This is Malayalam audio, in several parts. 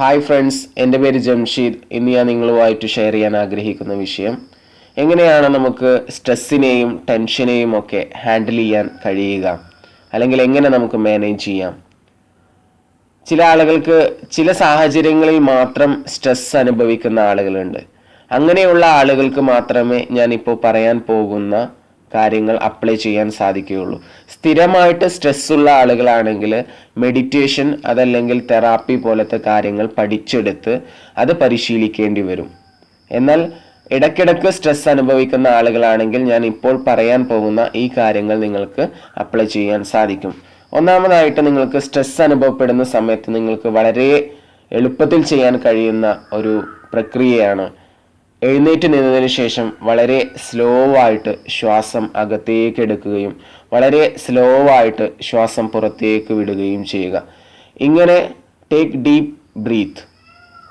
ഹായ് ഫ്രണ്ട്സ് എന്റെ പേര് ജംഷീദ്. ഇന്ന് ഞാൻ നിങ്ങളുമായിട്ട് ഷെയർ ചെയ്യാൻ ആഗ്രഹിക്കുന്ന വിഷയം എങ്ങനെയാണ് നമുക്ക് സ്ട്രെസ്സിനെയും ടെൻഷനെയും ഒക്കെ ഹാൻഡിൽ ചെയ്യാൻ കഴിയുക? അല്ലെങ്കിൽ എങ്ങനെ നമുക്ക് മാനേജ് ചെയ്യാം? ചില ആളുകൾക്ക് ചില സാഹചര്യങ്ങളിൽ മാത്രം സ്ട്രെസ് അനുഭവിക്കുന്ന ആളുകളുണ്ട്. അങ്ങനെയുള്ള ആളുകൾക്ക് മാത്രമേ ഞാനിപ്പോൾ പറയാൻ പോകുന്ന കാര്യങ്ങൾ അപ്ലൈ ചെയ്യാൻ സാധിക്കുകയുള്ളൂ. സ്ഥിരമായിട്ട് സ്ട്രെസ്സുള്ള ആളുകളാണെങ്കിൽ മെഡിറ്റേഷൻ അതല്ലെങ്കിൽ തെറാപ്പി പോലത്തെ കാര്യങ്ങൾ പഠിച്ചെടുത്ത് അത് പരിശീലിക്കേണ്ടി വരും. എന്നാൽ ഇടയ്ക്കിടയ്ക്ക് സ്ട്രെസ് അനുഭവിക്കുന്ന ആളുകളാണെങ്കിൽ ഞാൻ ഇപ്പോൾ പറയാൻ പോകുന്ന ഈ കാര്യങ്ങൾ നിങ്ങൾക്ക് അപ്ലൈ ചെയ്യാൻ സാധിക്കും. ഒന്നാമതായിട്ട് നിങ്ങൾക്ക് സ്ട്രെസ് അനുഭവപ്പെടുന്ന സമയത്ത് നിങ്ങൾക്ക് വളരെ എളുപ്പത്തിൽ ചെയ്യാൻ കഴിയുന്ന ഒരു പ്രക്രിയയാണ് എഴുന്നേറ്റ് നിന്നതിന് ശേഷം വളരെ സ്ലോ ആയിട്ട് ശ്വാസം അകത്തേക്ക് എടുക്കുകയും വളരെ സ്ലോ ആയിട്ട് ശ്വാസം പുറത്തേക്ക് വിടുകയും ചെയ്യുക. ഇങ്ങനെ ടേക്ക് ഡീപ്പ് ബ്രീത്ത്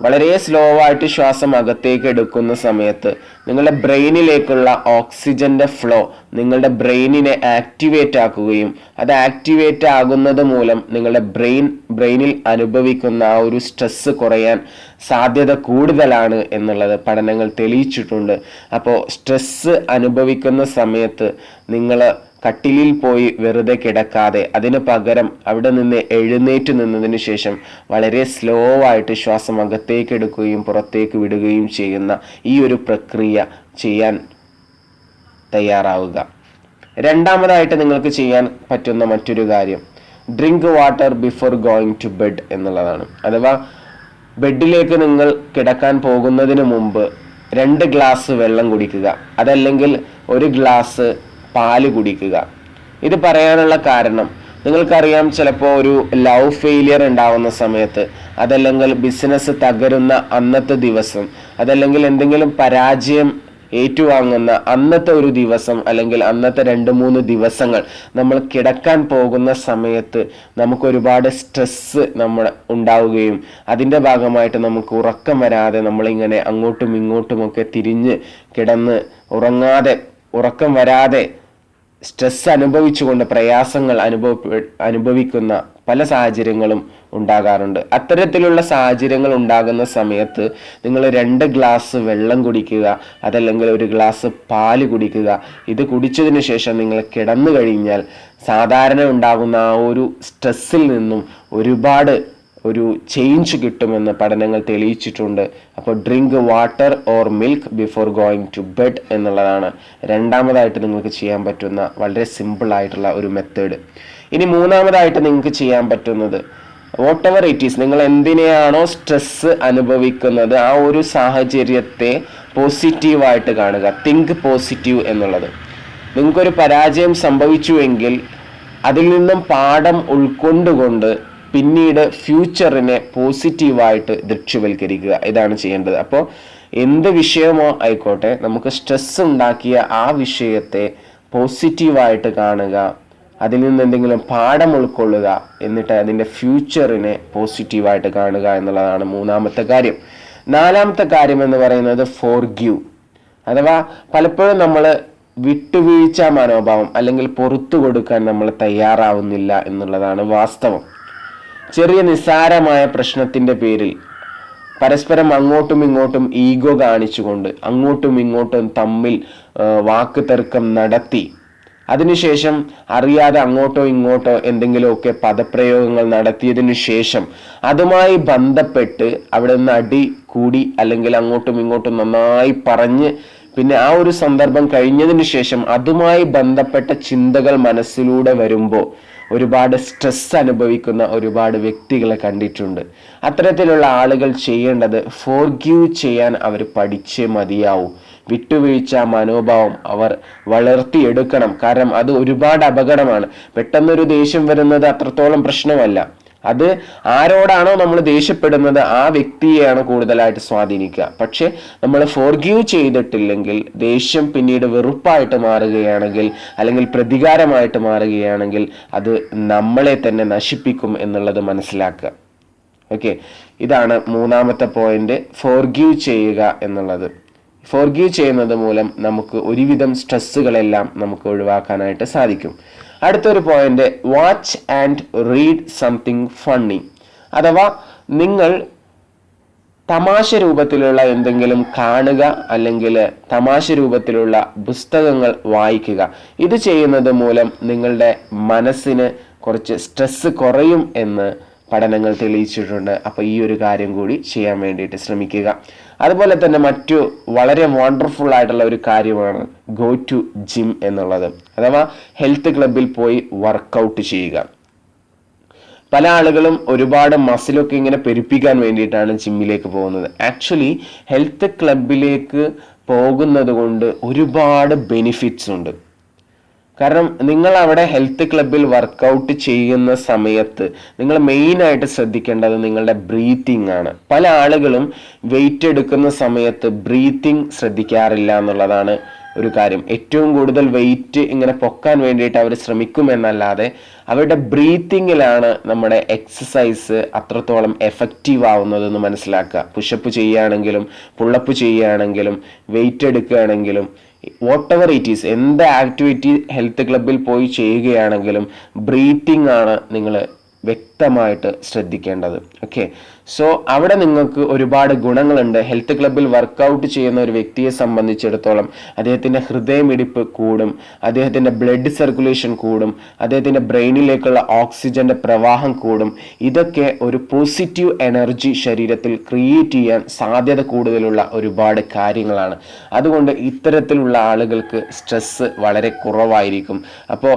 വളരെ സ്ലോ ആയിട്ട് ശ്വാസം അകത്തേക്ക് എടുക്കുന്ന സമയത്ത് നിങ്ങളുടെ ബ്രെയിനിലേക്കുള്ള ഓക്സിജന്റെ ഫ്ലോ നിങ്ങളുടെ ബ്രെയിനിനെ ആക്ടിവേറ്റ് ആക്കുകയും അത് ആക്ടിവേറ്റ് ആകുന്നത് മൂലം നിങ്ങളുടെ ബ്രെയിൻ ബ്രെയിനിൽ അനുഭവിക്കുന്ന ആ ഒരു സ്ട്രെസ് കുറയാൻ സാധ്യത കൂടുതലാണ് എന്നുള്ളത് പഠനങ്ങൾ തെളിയിച്ചിട്ടുണ്ട്. അപ്പോൾ സ്ട്രെസ് അനുഭവിക്കുന്ന സമയത്ത് നിങ്ങൾ കട്ടിലിൽ പോയി വെറുതെ കിടക്കാതെ അതിന് പകരം അവിടെ നിന്ന് എഴുന്നേറ്റ് നിന്നതിന് ശേഷം വളരെ സ്ലോ ആയിട്ട് ശ്വാസം അകത്തേക്ക് എടുക്കുകയും പുറത്തേക്ക് വിടുകയും ചെയ്യുന്ന ഈ ഒരു പ്രക്രിയ ചെയ്യാൻ തയ്യാറാവുക. രണ്ടാമതായിട്ട് നിങ്ങൾക്ക് ചെയ്യാൻ പറ്റുന്ന മറ്റൊരു കാര്യം drink water before going to bed എന്നുള്ളതാണ്. അഥവാ ബെഡിലേക്ക് നിങ്ങൾ കിടക്കാൻ പോകുന്നതിന് മുമ്പ് രണ്ട് ഗ്ലാസ് വെള്ളം കുടിക്കുക. അതല്ലെങ്കിൽ ഒരു ഗ്ലാസ് പാൽ കുടിക്കുക. ഇത് പറയാനുള്ള കാരണം നിങ്ങൾക്കറിയാം ചിലപ്പോൾ ഒരു ലവ് ഫെയിലിയർ ഉണ്ടാവുന്ന സമയത്ത് അതല്ലെങ്കിൽ ബിസിനസ് തകരുന്ന അന്നത്തെ ദിവസം അതല്ലെങ്കിൽ എന്തെങ്കിലും പരാജയം ഏറ്റുവാങ്ങുന്ന അന്നത്തെ ഒരു ദിവസം അല്ലെങ്കിൽ അന്നത്തെ രണ്ട് മൂന്ന് ദിവസങ്ങൾ നമ്മൾ കിടക്കാൻ പോകുന്ന സമയത്ത് നമുക്ക് ഒരുപാട് സ്ട്രെസ്സ് നമ്മൾ ഉണ്ടാവുകയും അതിന്റെ ഭാഗമായിട്ട് നമുക്ക് ഉറക്കം വരാതെ നമ്മളിങ്ങനെ അങ്ങോട്ടും ഇങ്ങോട്ടുമൊക്കെ തിരിഞ്ഞ് കിടന്ന് ഉറങ്ങാതെ ഉറക്കം വരാതെ സ്ട്രെസ് അനുഭവിച്ചുകൊണ്ട് പ്രയാസങ്ങൾ അനുഭവ അനുഭവിക്കുന്ന പല സാഹചര്യങ്ങളും ഉണ്ടാകാറുണ്ട്. അത്തരത്തിലുള്ള സാഹചര്യങ്ങൾ ഉണ്ടാകുന്ന സമയത്ത് നിങ്ങൾ രണ്ട് ഗ്ലാസ് വെള്ളം കുടിക്കുക അതല്ലെങ്കിൽ ഒരു ഗ്ലാസ് പാൽ കുടിക്കുക ഇത് കുടിച്ചതിന് ശേഷം നിങ്ങൾ കിടന്നു കഴിഞ്ഞാൽ സാധാരണ ഉണ്ടാകുന്ന ആ ഒരു സ്ട്രെസ്സിൽ നിന്നും ഒരുപാട് ഒരു ചേഞ്ച് കിട്ടുമെന്ന് പഠനങ്ങൾ തെളിയിച്ചിട്ടുണ്ട്. അപ്പോൾ drink water or milk before going to bed എന്നുള്ളതാണ് രണ്ടാമതായിട്ട് നിങ്ങൾക്ക് ചെയ്യാൻ പറ്റുന്ന വളരെ സിമ്പിളായിട്ടുള്ള ഒരു മെത്തേഡ് ഇനി മൂന്നാമതായിട്ട് നിങ്ങൾക്ക് ചെയ്യാൻ പറ്റുന്നത് വോട്ട് എവർ ഇറ്റ് ഈസ് നിങ്ങൾ എന്തിനെയാണോ സ്ട്രെസ് അനുഭവിക്കുന്നത് ആ ഒരു സാഹചര്യത്തെ പോസിറ്റീവായിട്ട് കാണുക. തിങ്ക് പോസിറ്റീവ് എന്നുള്ളത്. നിങ്ങൾക്കൊരു പരാജയം സംഭവിച്ചുവെങ്കിൽ അതിൽ നിന്നും പാഠം ഉൾക്കൊണ്ടുകൊണ്ട് പിന്നീട് ഫ്യൂച്ചറിനെ പോസിറ്റീവായിട്ട് ദൃക്ഷ്യവൽക്കരിക്കുക. ഇതാണ് ചെയ്യേണ്ടത്. അപ്പോൾ എന്ത് വിഷയമോ ആയിക്കോട്ടെ നമുക്ക് സ്ട്രെസ് ഉണ്ടാക്കിയ ആ വിഷയത്തെ പോസിറ്റീവായിട്ട് കാണുക അതിൽ നിന്ന് എന്തെങ്കിലും പാഠം ഉൾക്കൊള്ളുക എന്നിട്ട് അതിന്റെ ഫ്യൂച്ചറിനെ പോസിറ്റീവായിട്ട് കാണുക എന്നുള്ളതാണ് മൂന്നാമത്തെ കാര്യം. നാലാമത്തെ കാര്യം എന്ന് പറയുന്നത് ഫോർ ഫോർഗ്യൂ. അഥവാ പലപ്പോഴും നമ്മൾ വിട്ടുവീഴ്ച മനോഭാവം അല്ലെങ്കിൽ പുറത്തു കൊടുക്കാൻ നമ്മൾ തയ്യാറാവുന്നില്ല എന്നുള്ളതാണ് വാസ്തവം. ചെറിയ നിസ്സാരമായ പ്രശ്നത്തിന്റെ പേരിൽ പരസ്പരം അങ്ങോട്ടും ഇങ്ങോട്ടും ഈഗോ കാണിച്ചുകൊണ്ട് അങ്ങോട്ടും ഇങ്ങോട്ടും തമ്മിൽ വാക്ക് തർക്കം നടത്തി. അതിനുശേഷം അറിയാതെ അങ്ങോട്ടോ ഇങ്ങോട്ടോ എന്തെങ്കിലുമൊക്കെ പദപ്രയോഗങ്ങൾ നടത്തിയതിനു ശേഷം അതുമായി ബന്ധപ്പെട്ട് അവിടെ നിന്ന് അടി കൂടി അല്ലെങ്കിൽ അങ്ങോട്ടും ഇങ്ങോട്ടും നന്നായി പറഞ്ഞ് പിന്നെ ആ ഒരു സന്ദർഭം കഴിഞ്ഞതിന് ശേഷം അതുമായി ബന്ധപ്പെട്ട ചിന്തകൾ മനസ്സിലൂടെ വരുമ്പോൾ ഒരുപാട് സ്ട്രെസ് അനുഭവിക്കുന്ന ഒരുപാട് വ്യക്തികളെ കണ്ടിട്ടുണ്ട്. അത്തരത്തിലുള്ള ആളുകൾ ചെയ്യേണ്ടത് ഫോർഗീവ് ചെയ്യാൻ അവർ പഠിച്ചേ മതിയാവൂ. വിട്ടുവീഴ്ച മനോഭാവം അവർ വളർത്തിയെടുക്കണം. കാരണം അത് ഒരുപാട് അപകടമാണ്. പെട്ടെന്നൊരു ദേഷ്യം വരുന്നത് അത്രത്തോളം പ്രശ്നമല്ല. അത് ആരോടാണോ നമ്മൾ ദേഷ്യപ്പെടുന്നത് ആ വ്യക്തിയെയാണ് കൂടുതലായിട്ട് സ്വാധീനിക്കുക. പക്ഷേ നമ്മൾ ഫോർഗീവ് ചെയ്തിട്ടില്ലെങ്കിൽ ദേഷ്യം പിന്നീട് വെറുപ്പായിട്ട് മാറുകയാണെങ്കിൽ അല്ലെങ്കിൽ പ്രതികാരമായിട്ട് മാറുകയാണെങ്കിൽ അത് നമ്മളെ തന്നെ നശിപ്പിക്കും എന്നുള്ളത് മനസ്സിലാക്കുക. ഓക്കെ ഇതാണ് മൂന്നാമത്തെ പോയിന്റ് ഫോർഗീവ് ചെയ്യുക എന്നുള്ളത്. ഫോർഗീവ് ചെയ്യുന്നത് മൂലം നമുക്ക് ഒരുവിധം സ്ട്രെസ്സുകളെല്ലാം നമുക്ക് ഒഴിവാക്കാനായിട്ട് സാധിക്കും. അടുത്തൊരു point watch and read something funny അഥവാ നിങ്ങൾ തമാശ രൂപത്തിലുള്ള എന്തെങ്കിലും കാണുക അല്ലെങ്കിൽ തമാശ രൂപത്തിലുള്ള പുസ്തകങ്ങൾ വായിക്കുക. ഇത് ചെയ്യുന്നത് മൂലം നിങ്ങളുടെ മനസ്സിന് കുറച്ച് സ്ട്രെസ് കുറയും എന്ന് പഠനങ്ങൾ തെളിയിച്ചിട്ടുണ്ട്. അപ്പോൾ ഈ ഒരു കാര്യം കൂടി ചെയ്യാൻ വേണ്ടിയിട്ട് ശ്രമിക്കുക. അതുപോലെ തന്നെ മറ്റു വളരെ വണ്ടർഫുൾ ആയിട്ടുള്ള ഒരു കാര്യമാണ് ഗോ ടു ജിം എന്നുള്ളത്. അഥവാ ഹെൽത്ത് ക്ലബിൽ പോയി വർക്കൗട്ട് ചെയ്യുക. പല ആളുകളും ഒരുപാട് മസിലൊക്കെ ഇങ്ങനെ പെരുപ്പിക്കാൻ വേണ്ടിയിട്ടാണ് ജിമ്മിലേക്ക് പോകുന്നത്. ആക്ച്വലി ഹെൽത്ത് ക്ലബിലേക്ക് പോകുന്നത് കൊണ്ട് ഒരുപാട് ബെനിഫിറ്റ്സ് ഉണ്ട്. കാരണം നിങ്ങൾ അവിടെ ഹെൽത്ത് ക്ലബിൽ വർക്കൗട്ട് ചെയ്യുന്ന സമയത്ത് നിങ്ങൾ മെയിൻ ആയിട്ട് ശ്രദ്ധിക്കേണ്ടത് നിങ്ങളുടെ ബ്രീത്തിങ് ആണ്. പല ആളുകളും വെയിറ്റ് എടുക്കുന്ന സമയത്ത് ബ്രീത്തിങ് ശ്രദ്ധിക്കാറില്ല എന്നുള്ളതാണ് ഒരു കാര്യം. ഏറ്റവും കൂടുതൽ വെയിറ്റ് ഇങ്ങനെ പൊക്കാൻ വേണ്ടിയിട്ട് അവർ ശ്രമിക്കുമെന്നല്ലാതെ അവരുടെ ബ്രീത്തിങ്ങിലാണ് നമ്മുടെ എക്സസൈസ് അത്രത്തോളം എഫക്റ്റീവ് ആവുന്നതെന്ന് മനസ്സിലാക്കുക. പുഷപ്പ് ചെയ്യുകയാണെങ്കിലും പുള്ളപ്പ് ചെയ്യുകയാണെങ്കിലും വെയിറ്റ് എടുക്കുകയാണെങ്കിലും വാട്ട് എവർ ഇറ്റ് ഈസ് എന്ത് ആക്ടിവിറ്റി ഹെൽത്ത് ക്ലബിൽ പോയി ചെയ്യുകയാണെങ്കിലും ബ്രീത്തിങ് ആണ് നിങ്ങൾ വ്യക്തമായിട്ട് ശ്രദ്ധിക്കേണ്ടത്. ഓക്കെ സോ അവിടെ നിങ്ങൾക്ക് ഒരുപാട് ഗുണങ്ങളുണ്ട്. ഹെൽത്ത് ക്ലബിൽ വർക്കൗട്ട് ചെയ്യുന്ന ഒരു വ്യക്തിയെ സംബന്ധിച്ചിടത്തോളം അദ്ദേഹത്തിന്റെ ഹൃദയമിടിപ്പ് കൂടും അദ്ദേഹത്തിന്റെ ബ്ലഡ് സർക്കുലേഷൻ കൂടും അദ്ദേഹത്തിന്റെ ബ്രെയിനിലേക്കുള്ള ഓക്സിജന്റെ പ്രവാഹം കൂടും. ഇതൊക്കെ ഒരു പോസിറ്റീവ് എനർജി ശരീരത്തിൽ ക്രിയേറ്റ് ചെയ്യാൻ സാധ്യത കൂടുതലുള്ള ഒരുപാട് കാര്യങ്ങളാണ്. അതുകൊണ്ട് ഇത്തരത്തിലുള്ള ആളുകൾക്ക് സ്ട്രെസ്സ് വളരെ കുറവായിരിക്കും. അപ്പോൾ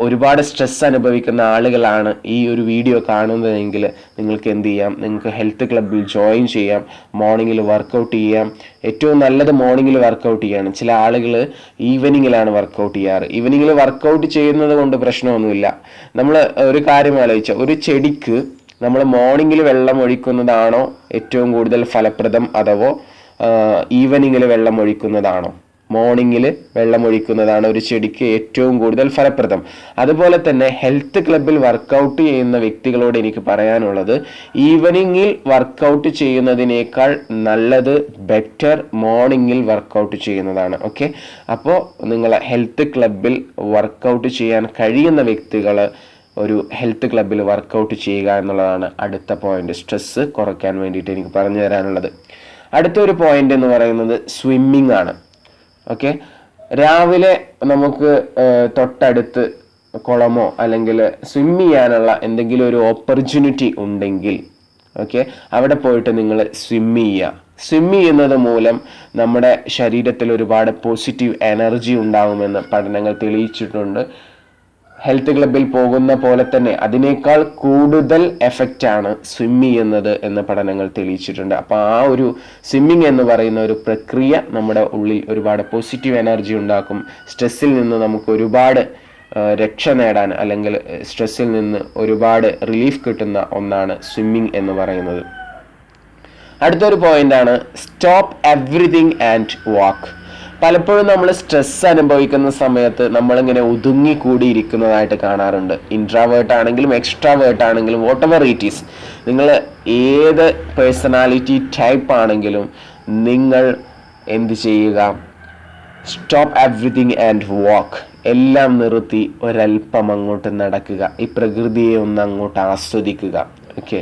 ഒരുപാട് സ്ട്രെസ് അനുഭവിക്കുന്ന ആളുകളാണ് ഈ ഒരു വീഡിയോ കാണുന്നതെങ്കിൽ നിങ്ങൾക്ക് എന്ത് ചെയ്യാം? നിങ്ങൾക്ക് ഹെൽത്ത് ക്ലബിൽ ജോയിൻ ചെയ്യാം. മോർണിംഗിൽ വർക്കൗട്ട് ചെയ്യാം. ഏറ്റവും നല്ലത് മോർണിംഗിൽ വർക്കൗട്ട് ചെയ്യാണ്. ചില ആളുകൾ ഈവനിങ്ങിലാണ് വർക്കൗട്ട് ചെയ്യാറ്. ഈവനിങ്ങിൽ വർക്കൗട്ട് ചെയ്യുന്നത് കൊണ്ട് പ്രശ്നമൊന്നുമില്ല. നമ്മൾ ഒരു കാര്യം ആലോചിച്ച ഒരു ചെടിക്ക് നമ്മൾ മോർണിംഗിൽ വെള്ളം ഒഴിക്കുന്നതാണോ ഏറ്റവും കൂടുതൽ ഫലപ്രദം അഥവോ ഈവനിങ്ങിൽ വെള്ളം ഒഴിക്കുന്നതാണോ? മോർണിംഗിൽ വെള്ളമൊഴിക്കുന്നതാണ് ഒരു ചെടിക്ക് ഏറ്റവും കൂടുതൽ ഫലപ്രദം. അതുപോലെ തന്നെ ഹെൽത്ത് ക്ലബിൽ വർക്കൗട്ട് ചെയ്യുന്ന വ്യക്തികളോട് എനിക്ക് പറയാനുള്ളത് ഈവനിങ്ങിൽ വർക്കൗട്ട് ചെയ്യുന്നതിനേക്കാൾ നല്ലത് ബെറ്റർ മോർണിംഗിൽ വർക്കൗട്ട് ചെയ്യുന്നതാണ് ഓക്കെ അപ്പോൾ നിങ്ങൾ ഹെൽത്ത് ക്ലബിൽ വർക്കൗട്ട് ചെയ്യാൻ കഴിയുന്ന വ്യക്തികൾ ഒരു ഹെൽത്ത് ക്ലബിൽ വർക്കൗട്ട് ചെയ്യുക എന്നുള്ളതാണ് അടുത്ത പോയിന്റ് സ്ട്രെസ്സ് കുറയ്ക്കാൻ വേണ്ടിയിട്ട് എനിക്ക് പറഞ്ഞു തരാനുള്ളത് അടുത്തൊരു പോയിന്റ് എന്ന് പറയുന്നത് സ്വിമ്മിംഗ് ആണ്. ഓക്കെ? രാവിലെ നമുക്ക് തൊട്ടടുത്ത് കുളമോ അല്ലെങ്കിൽ സ്വിം ചെയ്യാനുള്ള എന്തെങ്കിലും ഒരു ഓപ്പർച്യൂണിറ്റി ഉണ്ടെങ്കിൽ ഓക്കെ? അവിടെ പോയിട്ട് നിങ്ങൾ സ്വിം ചെയ്യുക. സ്വിം ചെയ്യുന്നത് മൂലം നമ്മുടെ ശരീരത്തിൽ ഒരുപാട് പോസിറ്റീവ് എനർജി ഉണ്ടാകുമെന്ന് പഠനങ്ങൾ തെളിയിച്ചിട്ടുണ്ട്. ഹെൽത്ത് ക്ലബിൽ പോകുന്ന പോലെ തന്നെ അതിനേക്കാൾ കൂടുതൽ എഫക്റ്റ് ആണ് സ്വിം ചെയ്യുന്നത് എന്ന് പഠനങ്ങൾ തെളിയിച്ചിട്ടുണ്ട്. അപ്പോൾ ആ ഒരു സ്വിമ്മിങ് എന്ന് പറയുന്ന ഒരു പ്രക്രിയ നമ്മുടെ ഉള്ളിൽ ഒരുപാട് പോസിറ്റീവ് എനർജി ഉണ്ടാക്കും. സ്ട്രെസ്സിൽ നിന്ന് നമുക്ക് ഒരുപാട് രക്ഷ നേടാൻ അല്ലെങ്കിൽ സ്ട്രെസ്സിൽ നിന്ന് ഒരുപാട് റിലീഫ് കിട്ടുന്ന ഒന്നാണ് സ്വിമ്മിങ് എന്ന് പറയുന്നത്. അടുത്തൊരു പോയിന്റ് ആണ് സ്റ്റോപ്പ് എവ്രിതിങ് ആൻഡ് വാക്ക് പലപ്പോഴും നമ്മൾ സ്ട്രെസ് അനുഭവിക്കുന്ന സമയത്ത് നമ്മളിങ്ങനെ ഒതുങ്ങി കൂടിയിരിക്കുന്നതായിട്ട് കാണാറുണ്ട്. ഇൻട്രാവേർട്ട് ആണെങ്കിലും എക്സ്ട്രാവേർട്ട് ആണെങ്കിലും വോട്ട് എവർ ഇറ്റ് ഈസ് നിങ്ങൾ ഏത് പേഴ്സണാലിറ്റി ടൈപ്പ് ആണെങ്കിലും നിങ്ങൾ എന്ത് ചെയ്യുക? സ്റ്റോപ്പ് എവ്രിതിങ് ആൻഡ് വാക്ക് എല്ലാം നിർത്തി ഒരല്പം അങ്ങോട്ട് നടക്കുക. ഈ പ്രകൃതിയെ ഒന്ന് അങ്ങോട്ട് ആസ്വദിക്കുക. ഓക്കെ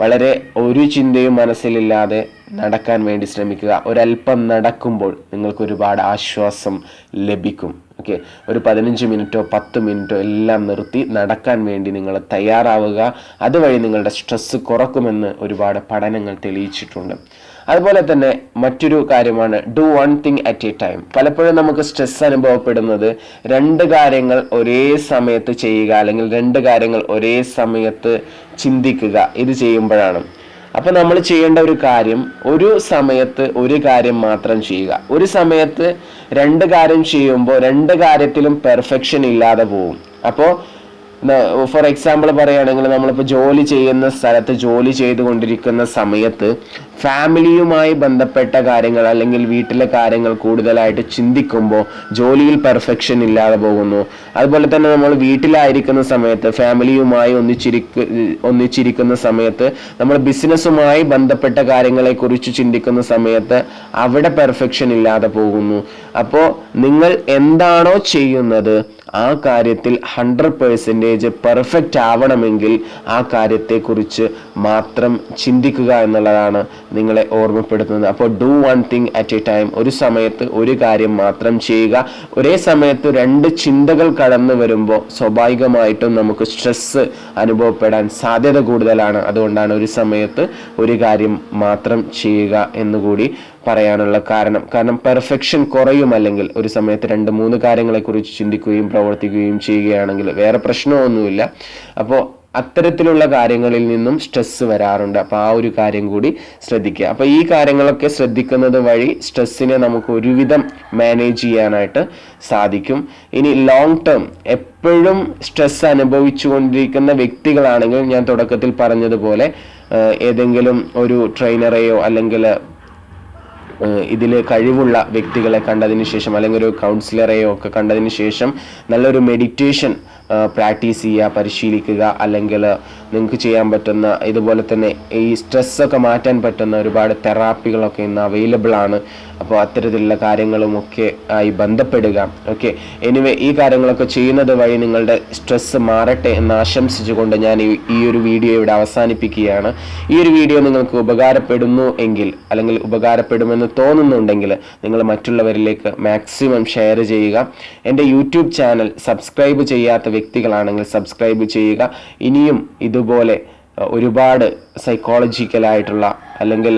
വളരെ ഒരു ചിന്തയും മനസ്സിലില്ലാതെ നടക്കാൻ വേണ്ടി ശ്രമിക്കുക. ഒരല്പം നടക്കുമ്പോൾ നിങ്ങൾക്ക് ഒരുപാട് ആശ്വാസം ലഭിക്കും. ഓക്കെ ഒരു പതിനഞ്ച് മിനിറ്റോ പത്ത് മിനിറ്റോ എല്ലാം നിർത്തി നടക്കാൻ വേണ്ടി നിങ്ങൾ തയ്യാറാവുക. അതുവഴി നിങ്ങളുടെ സ്ട്രെസ്സ് കുറക്കുമെന്ന് ഒരുപാട് പഠനങ്ങൾ തെളിയിച്ചിട്ടുണ്ട്. അതുപോലെ തന്നെ മറ്റൊരു കാര്യമാണ് do one thing at a time പലപ്പോഴും നമുക്ക് സ്ട്രെസ് അനുഭവപ്പെടുന്നത് രണ്ട് കാര്യങ്ങൾ ഒരേ സമയത്ത് ചെയ്യുക അല്ലെങ്കിൽ രണ്ട് കാര്യങ്ങൾ ഒരേ സമയത്ത് ചിന്തിക്കുക. ഇത് ചെയ്യുമ്പോഴാണ്. അപ്പോൾ നമ്മൾ ചെയ്യേണ്ട ഒരു കാര്യം ഒരു സമയത്ത് ഒരു കാര്യം മാത്രം ചെയ്യുക. ഒരു സമയത്ത് രണ്ട് കാര്യം ചെയ്യുമ്പോൾ രണ്ട് കാര്യത്തിലും പെർഫെക്ഷൻ ഇല്ലാതെ പോകും അപ്പോൾ ഫോർ എക്സാമ്പിൾ പറയുകയാണെങ്കിൽ നമ്മളിപ്പോൾ ജോലി ചെയ്യുന്ന സ്ഥലത്ത് ജോലി ചെയ്തുകൊണ്ടിരിക്കുന്ന സമയത്ത് ഫാമിലിയുമായി ബന്ധപ്പെട്ട കാര്യങ്ങൾ അല്ലെങ്കിൽ വീട്ടിലെ കാര്യങ്ങൾ കൂടുതലായിട്ട് ചിന്തിക്കുമ്പോൾ ജോലിയിൽ പെർഫെക്ഷൻ ഇല്ലാതെ പോകുന്നു. അതുപോലെ തന്നെ നമ്മൾ വീട്ടിലായിരിക്കുന്ന സമയത്ത് ഫാമിലിയുമായി ഒന്നിച്ചിരിക്ക ഒന്നിച്ചിരിക്കുന്ന സമയത്ത് നമ്മൾ ബിസിനസ്സുമായി ബന്ധപ്പെട്ട കാര്യങ്ങളെക്കുറിച്ച് ചിന്തിക്കുന്ന സമയത്ത് അവിടെ പെർഫെക്ഷൻ ഇല്ലാതെ പോകുന്നു. അപ്പോൾ നിങ്ങൾ എന്താണോ ചെയ്യുന്നത് ആ കാര്യത്തിൽ ഹൺഡ്രഡ് പേഴ്സന്റേജ് പെർഫെക്റ്റ് ആവണമെങ്കിൽ ആ കാര്യത്തെക്കുറിച്ച് മാത്രം ചിന്തിക്കുക എന്നുള്ളതാണ് നിങ്ങളെ ഓർമ്മപ്പെടുത്തുന്നത്. അപ്പോൾ do one thing at a time ഒരു സമയത്ത് ഒരു കാര്യം മാത്രം ചെയ്യുക. ഒരേ സമയത്ത് രണ്ട് ചിന്തകൾ കടന്നു വരുമ്പോൾ സ്വാഭാവികമായിട്ടും നമുക്ക് സ്ട്രെസ്സ് അനുഭവപ്പെടാൻ സാധ്യത കൂടുതലാണ്. അതുകൊണ്ടാണ് ഒരു സമയത്ത് ഒരു കാര്യം മാത്രം ചെയ്യുക എന്നുകൂടി പറയാനുള്ള കാരണം. കാരണം പെർഫെക്ഷൻ കുറയും അല്ലെങ്കിൽ ഒരു സമയത്ത് രണ്ട് മൂന്ന് കാര്യങ്ങളെക്കുറിച്ച് ചിന്തിക്കുകയും പ്രവർത്തിക്കുകയും ചെയ്യുകയാണെങ്കിൽ വേറെ പ്രശ്നമൊന്നുമില്ല. അപ്പോൾ അത്തരത്തിലുള്ള കാര്യങ്ങളിൽ നിന്നും സ്ട്രെസ് വരാറുണ്ട്. അപ്പോൾ ആ ഒരു കാര്യം കൂടി ശ്രദ്ധിക്കുക. അപ്പോൾ ഈ കാര്യങ്ങളൊക്കെ ശ്രദ്ധിക്കുന്നത് വഴി സ്ട്രെസ്സിനെ നമുക്ക് ഒരുവിധം മാനേജ് ചെയ്യാനായിട്ട് സാധിക്കും. ഇനി ലോങ് ടേം എപ്പോഴും സ്ട്രെസ് അനുഭവിച്ചുകൊണ്ടിരിക്കുന്ന വ്യക്തികളാണെങ്കിൽ ഞാൻ തുടക്കത്തിൽ പറഞ്ഞതുപോലെ ഏതെങ്കിലും ഒരു ട്രെയിനറെയോ അല്ലെങ്കിൽ ഇതിൽ കഴിവുള്ള വ്യക്തികളെ കണ്ടതിന് ശേഷം അല്ലെങ്കിൽ ഒരു കൗൺസിലറെയോ ഒക്കെ കണ്ടതിന് ശേഷം നല്ലൊരു മെഡിറ്റേഷൻ പ്രാക്ടീസ് ചെയ്യുക പരിശീലിക്കുക അല്ലെങ്കിൽ നിങ്ങൾക്ക് ചെയ്യാൻ പറ്റുന്ന ഇതുപോലെ തന്നെ ഈ സ്ട്രെസ്സൊക്കെ മാറ്റാൻ പറ്റുന്ന ഒരുപാട് തെറാപ്പികളൊക്കെ ഇന്ന് അവൈലബിൾ ആണ്. അപ്പോൾ അത്തരത്തിലുള്ള കാര്യങ്ങളുമൊക്കെ ആയി ബന്ധപ്പെടുക. ഓക്കെ എനിവേ ഈ കാര്യങ്ങളൊക്കെ ചെയ്യുന്നത് വഴി നിങ്ങളുടെ സ്ട്രെസ്സ് മാറട്ടെ എന്ന് ആശംസിച്ചുകൊണ്ട് ഞാൻ ഈ ഒരു വീഡിയോ ഇവിടെ അവസാനിപ്പിക്കുകയാണ്. ഈ ഒരു വീഡിയോ നിങ്ങൾക്ക് ഉപകാരപ്പെടുന്നു എങ്കിൽ അല്ലെങ്കിൽ ഉപകാരപ്പെടുമെന്ന് തോന്നുന്നുണ്ടെങ്കിൽ നിങ്ങൾ മറ്റുള്ളവരിലേക്ക് മാക്സിമം ഷെയർ ചെയ്യുക. എന്റെ യൂട്യൂബ് ചാനൽ സബ്സ്ക്രൈബ് ചെയ്യാത്ത വ്യക്തികളാണെങ്കിൽ സബ്സ്ക്രൈബ് ചെയ്യുക. ഇനിയും ഇതുപോലെ ഒരുപാട് സൈക്കോളജിക്കലായിട്ടുള്ള അല്ലെങ്കിൽ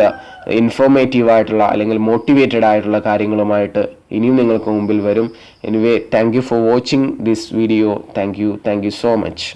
ഇൻഫോർമേറ്റീവ് ആയിട്ടുള്ള അല്ലെങ്കിൽ മോട്ടിവേറ്റഡ് ആയിട്ടുള്ള കാര്യങ്ങളുമായിട്ട് ഇനിയും നിങ്ങൾക്ക് മുമ്പിൽ വരും. Anyway thank you for watching this video thank you thank you so much